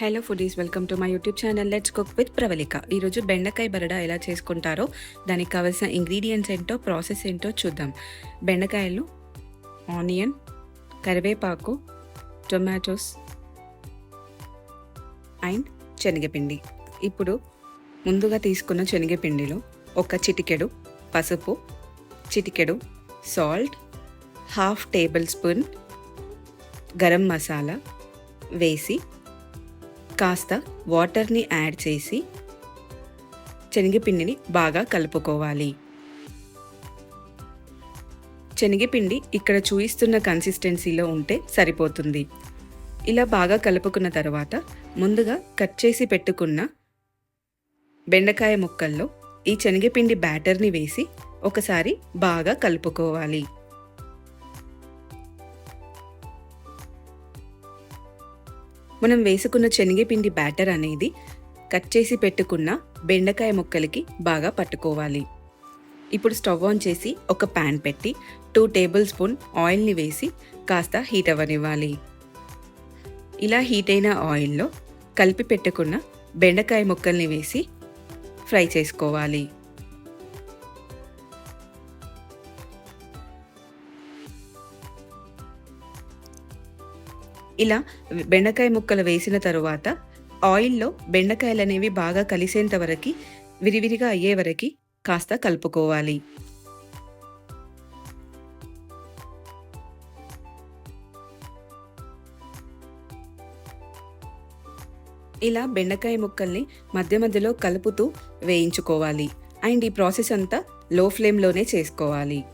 Hello foodies welcome to my YouTube channel let's cook with Pravalika ఈరోజు బెండకాయ బరడా ఎలా చేసుకుంటారో దానికి కావాల్సిన ఇంగ్రీడియంట్స్ ఏంటో ప్రాసెస్ ఏంటో చూద్దాం. బెండకాయలు ఆనియన్ కరివేపాకు టొమాటోస్ అండ్ శనగపిండి. ఇప్పుడు ముందుగా తీసుకున్న శనగపిండిలో ఒక చిటికెడు పసుపు చిటికెడు salt half tablespoon garam masala వేసి కాస్త వాటర్ని యాడ్ చేసి శనగపిండిని బాగా కలుపుకోవాలి. శనగపిండి ఇక్కడ చూయిస్తున్న కన్సిస్టెన్సీలో ఉంటే సరిపోతుంది. ఇలా బాగా కలుపుకున్న తర్వాత ముందుగా కట్ చేసి పెట్టుకున్న బెండకాయ ముక్కల్లో ఈ శనగపిండి బ్యాటర్ని వేసి ఒకసారి బాగా కలుపుకోవాలి. మనం వేసుకున్న శనగపిండి బ్యాటర్ అనేది కట్ చేసి పెట్టుకున్న బెండకాయ ముక్కలకి బాగా పట్టుకోవాలి. ఇప్పుడు స్టవ్ ఆన్ చేసి ఒక ప్యాన్ పెట్టి టూ టేబుల్ స్పూన్ ఆయిల్ని వేసి కాస్త హీట్ అవ్వనివ్వాలి. ఇలా హీట్ అయిన ఆయిల్లో కలిపి పెట్టుకున్న బెండకాయ ముక్కల్ని వేసి ఫ్రై చేసుకోవాలి. ఇలా బెండకాయ ముక్కలు వేసిన తరువాత ఆయిల్లో బెండకాయలు అనేవి బాగా కలిసేంత వరకు విరివిరిగా అయ్యే వరకు కాస్త కలుపుకోవాలి. ఇలా బెండకాయ ముక్కల్ని మధ్య మధ్యలో కలుపుతూ వేయించుకోవాలి. అండ్ ఈ ప్రాసెస్ అంతా లో ఫ్లేమ్లోనే చేసుకోవాలి.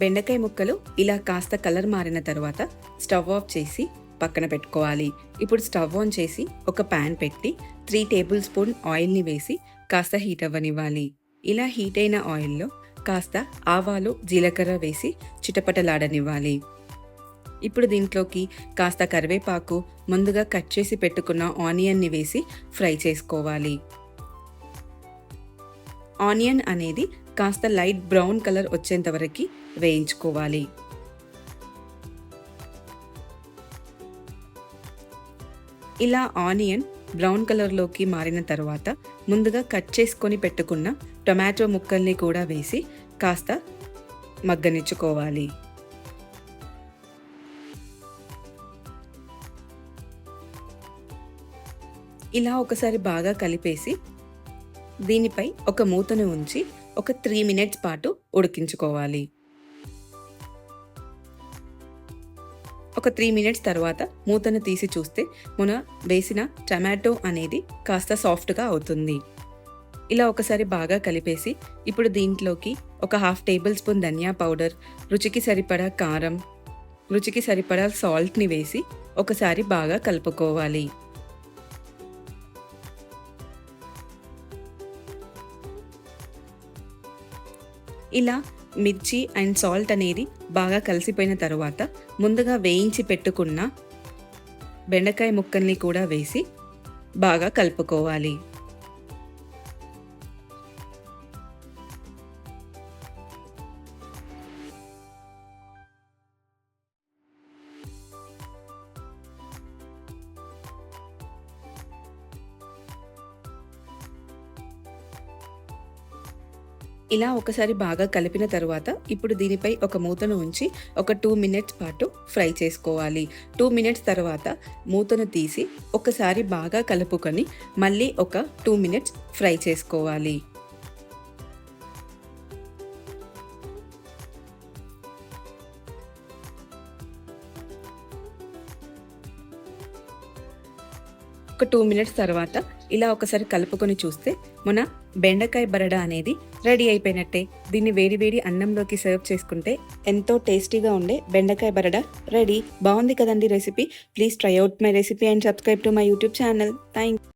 బెండకాయ ముక్కలు ఇలా కాస్త కలర్ మారిన తర్వాత స్టవ్ ఆఫ్ చేసి పక్కన పెట్టుకోవాలి. ఇప్పుడు స్టవ్ ఆన్ చేసి ఒక ప్యాన్ పెట్టి త్రీ టేబుల్ స్పూన్ ఆయిల్ని వేసి కాస్త హీట్ అవ్వనివ్వాలి. ఇలా హీట్ అయిన ఆయిల్లో కాస్త ఆవాలు జీలకర్ర వేసి చిటపటలాడనివ్వాలి. ఇప్పుడు దీంట్లోకి కాస్త కరివేపాకు ముందుగా కట్ చేసి పెట్టుకున్న ఆనియన్ని వేసి ఫ్రై చేసుకోవాలి. ఆనియన్ అనేది కాస్త లైట్ బ్రౌన్ కలర్ వచ్చేంత వరకు వేయించుకోవాలి. ఇలా ఆనియన్ బ్రౌన్ కలర్లోకి మారిన తర్వాత ముందుగా కట్ చేసుకొని పెట్టుకున్న టొమాటో ముక్కల్ని కూడా వేసి కాస్త మగ్గనిచ్చుకోవాలి. ఇలా ఒకసారి బాగా కలిపేసి దీనిపై ఒక మూతను ఉంచి ఒక త్రీ మినిట్స్ పాటు ఉడికించుకోవాలి. ఒక త్రీ మినిట్స్ తర్వాత మూతను తీసి చూస్తే మన వేసిన టమాటో అనేది కాస్త సాఫ్ట్గా అవుతుంది. ఇలా ఒకసారి బాగా కలిపేసి ఇప్పుడు దీంట్లోకి ఒక హాఫ్ టేబుల్ స్పూన్ ధనియా పౌడర్ రుచికి సరిపడా కారం రుచికి సరిపడా సాల్ట్ని వేసి ఒకసారి బాగా కలుపుకోవాలి. ఇలా మిర్చి అండ్ సాల్ట్ అనేది బాగా కలిసిపోయిన తర్వాత ముందుగా వేయించి పెట్టుకున్న బెండకాయ ముక్కల్ని కూడా వేసి బాగా కలుపుకోవాలి. ఇలా ఒకసారి బాగా కలిపిన తర్వాత ఇప్పుడు దీనిపై ఒక మూతను ఉంచి ఒక టూ మినిట్స్ పాటు ఫ్రై చేసుకోవాలి. టూ మినిట్స్ తర్వాత మూతను తీసి ఒకసారి బాగా కలుపుకొని మళ్ళీ ఒక టూ మినిట్స్ ఫ్రై చేసుకోవాలి. ఒక టూ మినిట్స్ తర్వాత ఇలా ఒకసారి కలుపుకొని చూస్తే మన బెండకాయ బరడా అనేది రెడీ అయిపోయినట్టే. దీన్ని వేడి వేడి అన్నంలోకి సర్వ్ చేసుకుంటే ఎంతో టేస్టీగా ఉండే బెండకాయ బరడా రెడీ. బాగుంది కదండి recipe? Please try out my recipe and subscribe to my YouTube channel. Thank